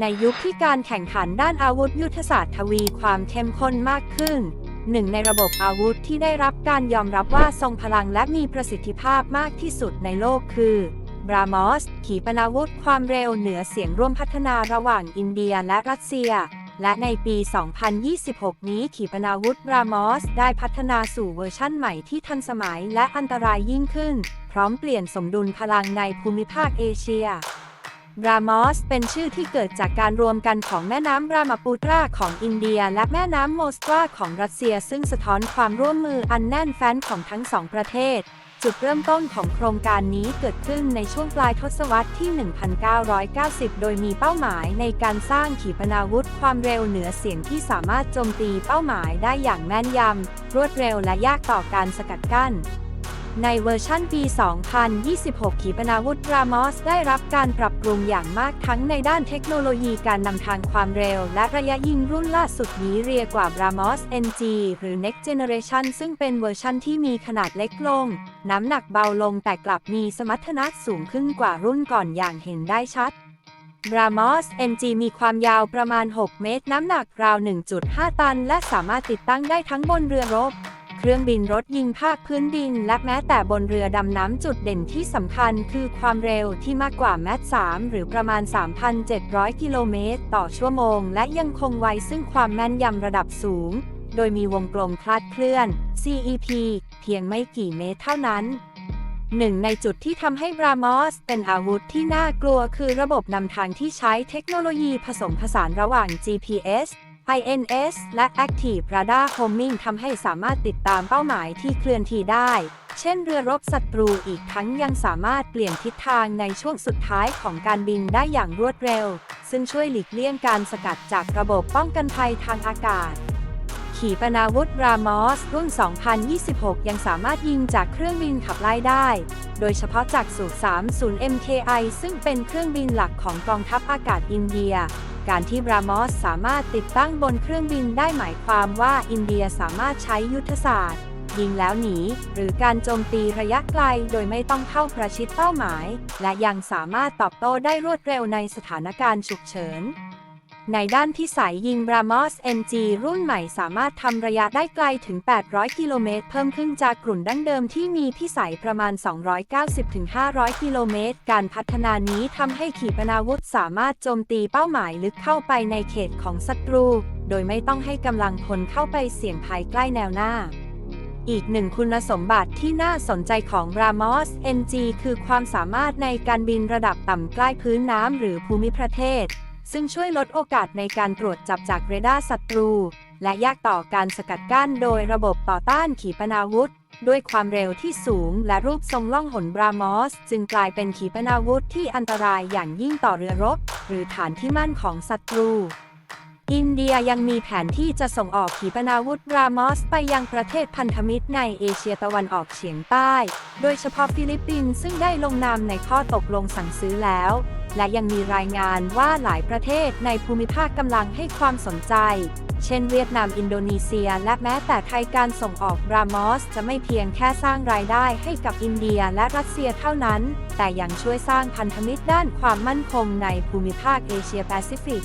ในยุคที่การแข่งขันด้านอาวุธยุทธศาสตร์ทวีความเข้มข้นมากขึ้น หนึ่งในระบบอาวุธที่ได้รับการยอมรับว่าทรงพลังและมีประสิทธิภาพมากที่สุดในโลกคือบรามอส ขีปนาวุธความเร็วเหนือเสียงร่วมพัฒนาระหว่างอินเดียและรัสเซีย และในปี 2026 นี้ขีปนาวุธบรามอส ได้พัฒนาสู่เวอร์ชั่นใหม่ที่ทันสมัยและอันตรายยิ่งขึ้น พร้อมเปลี่ยนสมดุลพลังในภูมิภาคเอเชีย รามอสเป็นชื่อที่เกิดจากการรวมกันของแม่น้ำรามาปูตราของอินเดีย และแม่น้ำโมสกวาของรัสเซีย ซึ่งสะท้อนความร่วมมืออันแน่นแฟ้นของทั้งสองประเทศ จุดเริ่มต้นของโครงการนี้เกิดขึ้นในช่วงปลายทศวรรษที่ 1990 โดยมีเป้าหมายในการสร้างขีปนาวุธความเร็วเหนือเสียงที่สามารถโจมตีเป้าหมายได้อย่างแม่นยำรวดเร็วและยากต่อการสกัดกั้น ในเวอร์ชั่นปี 2026 ขีปนาวุธรามอสได้รับการปรับปรุงอย่างมากทั้งในด้านเทคโนโลยีการนำทางความเร็ว และระยะยิงรุ่นล่าสุดนี้เรียกว่า Brahmos NG หรือ Next Generation ซึ่งเป็นเวอร์ชั่นที่มีขนาดเล็กลง น้ำหนักเบาลงแต่กลับมีสมรรถนะสูงขึ้นกว่ารุ่นก่อนอย่างเห็นได้ชัด Brahmos NG มีความยาวประมาณ 6 เมตร น้ำหนักราว 1.5 ตัน และสามารถติดตั้งได้ทั้งบนเรือรบ เครื่องบินรถยิงภาคพื้นดิน และแม้แต่บนเรือดำน้ำจุดเด่นที่สำคัญคือความเร็วที่มากกว่าแมท3หรือประมาณ 3,700 กิโลเมตรต่อชั่วโมง และยังคงไว้ซึ่งความแม่นยำระดับสูง โดยมีวงกลมคลาดเคลื่อน CEP เพียงไม่กี่เมตรเท่านั้นหนึ่งในจุดที่ทำให้บรามอสเป็นอาวุธที่น่ากลัวคือระบบนำทางที่ใช้เทคโนโลยีผสมผสานระหว่าง GPS INS และ Active Radar Homing ทำให้สามารถติดตามเป้าหมายที่เคลื่อนที่ได้ เช่นเรือรบศัตรูอีกทั้งยังสามารถเปลี่ยนทิศทางในช่วงสุดท้ายของการบินได้อย่างรวดเร็ว ซึ่งช่วยหลีกเลี่ยงการสกัดจากระบบป้องกันภัยทางอากาศ ขีปนาวุธรามอสรุ่น 2026 ยังสามารถยิงจากเครื่องบินขับไล่ได้ โดยเฉพาะจากสูตร30 MKI ซึ่งเป็นเครื่องบินหลักของกองทัพอากาศอินเดีย การที่บรามอสสามารถติดตั้งบนเครื่องบินได้หมายความว่าอินเดียสามารถใช้ยุทธศาสตร์ ยิงแล้วหนี หรือการโจมตีระยะไกลโดยไม่ต้องเข้าประชิดเป้าหมาย และยังสามารถตอบโต้ได้รวดเร็วในสถานการณ์ฉุกเฉิน ในด้านพิสัยยิง Brahmos NG รุ่นใหม่สามารถทำระยะได้ไกลถึง 800 กิโลเมตร เพิ่มขึ้นจากกลุ่นดั้งเดิมที่มีพิสัยประมาณ 290-500 กิโลเมตร การพัฒนานี้ทำให้ขีปนาวุธสามารถโจมตีเป้าหมายลึกเข้าไปในเขตของศัตรู โดยไม่ต้องให้กำลังพลเข้าไปเสี่ยงภัยใกล้แนวหน้าอีกหนึ่งคุณสมบัติที่น่าสนใจของ Ramos NG คือความสามารถในการบินระดับต่ำใกล้พื้นน้ำหรือภูมิประเทศ ซึ่งช่วยลดโอกาสในการตรวจจับจากเรดาร์ศัตรู และยากต่อการสกัดกั้นโดยระบบต่อต้านขีปนาวุธ ด้วยความเร็วที่สูงและรูปทรงล่องหนบรามอส จึงกลายเป็นขีปนาวุธที่อันตรายอย่างยิ่งต่อเรือรบ หรือฐานที่มั่นของศัตรูอินเดียยังมีแผนที่จะส่งออกขีปนาวุธบรามอส ไปยังประเทศพันธมิตรในเอเชียตะวันออกเฉียงใต้ โดยเฉพาะฟิลิปปินส์ซึ่งได้ลงนามในข้อตกลงสั่งซื้อแล้ว และยังมีรายงานว่าหลายประเทศในภูมิภาคกำลังให้ความสนใจ เช่นเวียดนามอินโดนีเซีย และแม้แต่ไทยการส่งออกบรามอส จะไม่เพียงแค่สร้างรายได้ให้กับอินเดียและรัสเซียเท่านั้น แต่ยังช่วยสร้างพันธมิตรด้านความมั่นคงในภูมิภาคเอเชียแปซิฟิก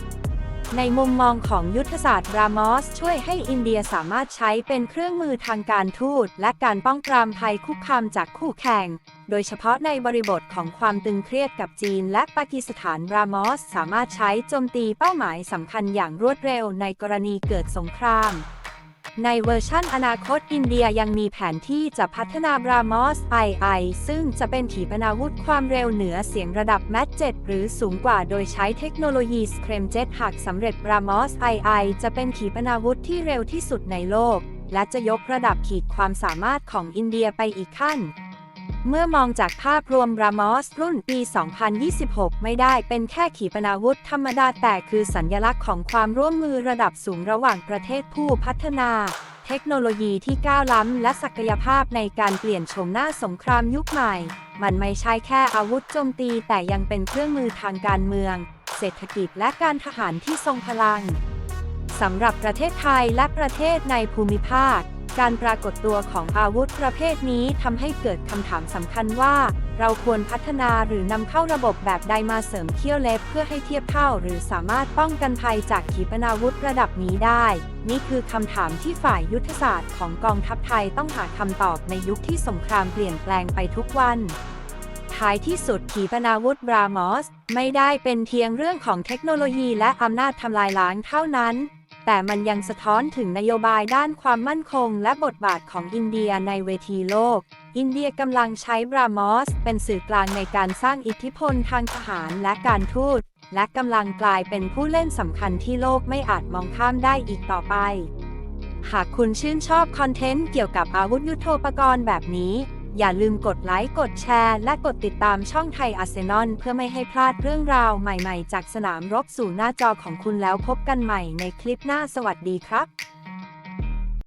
ในมุมมองของยุทธศาสตร์รามอส ช่วยให้อินเดียสามารถใช้เป็นเครื่องมือทางการทูต และการป้องปรามภัยคุกคามจากคู่แข่ง โดยเฉพาะในบริบทของความตึงเครียดกับจีนและปากีสถานรามอส สามารถใช้โจมตีเป้าหมายสำคัญอย่างรวดเร็วในกรณีเกิดสงคราม ในเวอร์ชั่นอนาคตอินเดียยังมีแผนที่จะพัฒนาบรามอส II ซึ่งจะเป็นขีปนาวุธความเร็วเหนือเสียงระดับแมท 7 หรือสูงกว่าโดยใช้เทคโนโลยีสเครมเจ็ตหากสำเร็จบรามอส II จะเป็นขีปนาวุธที่เร็วที่สุดในโลก และจะยกระดับขีดความสามารถของอินเดียไปอีกขั้น เมื่อมองจากภาพรวมรามอสรุ่นปี 2026 ไม่ได้เป็นแค่ขีปนาวุธธรรมดาแต่คือสัญลักษณ์ของความร่วมมือระดับสูงระหว่างประเทศผู้พัฒนา เทคโนโลยีที่ก้าวล้ำและศักยภาพในการเปลี่ยนโฉมหน้าสงครามยุคใหม่ มันไม่ใช่แค่อาวุธโจมตีแต่ยังเป็นเครื่องมือทางการเมือง เศรษฐกิจและการทหารที่ทรงพลังสำหรับประเทศไทยและประเทศในภูมิภาค การปรากฏตัวของอาวุธประเภทนี้ทำให้เกิดคำถามสำคัญว่า เราควรพัฒนาหรือนำเข้าระบบแบบใดมาเสริมเขี้ยวเล็บเพื่อให้เทียบเท่าหรือสามารถป้องกันภัยจากขีปนาวุธระดับนี้ได้ นี่คือคำถามที่ฝ่ายยุทธศาสตร์ของกองทัพไทยต้องหาคำตอบในยุคที่สงครามเปลี่ยนแปลงไปทุกวันท้ายที่สุดขีปนาวุธบรามอส ไม่ได้เป็นเพียงเรื่องของเทคโนโลยีและอำนาจทำลายล้างเท่านั้น แต่มันยังสะท้อนถึงนโยบายด้านความมั่นคงและบทบาทของอินเดียในเวทีโลก อินเดียกำลังใช้บรามอส เป็นสื่อกลางในการสร้างอิทธิพลทางทหารและการทูต และกำลังกลายเป็นผู้เล่นสำคัญที่โลกไม่อาจมองข้ามได้อีกต่อไป หากคุณชื่นชอบคอนเทนต์เกี่ยวกับอาวุธยุโทโธปกรณ์แบบนี้ อย่าลืมกดไลค์ กดแชร์ และกดติดตามช่องไทยอาร์เซนอลเพื่อไม่ให้พลาดเรื่องราวใหม่ๆ จากสนามรบสู่หน้าจอของคุณแล้วพบกันใหม่ในคลิปหน้าสวัสดีครับ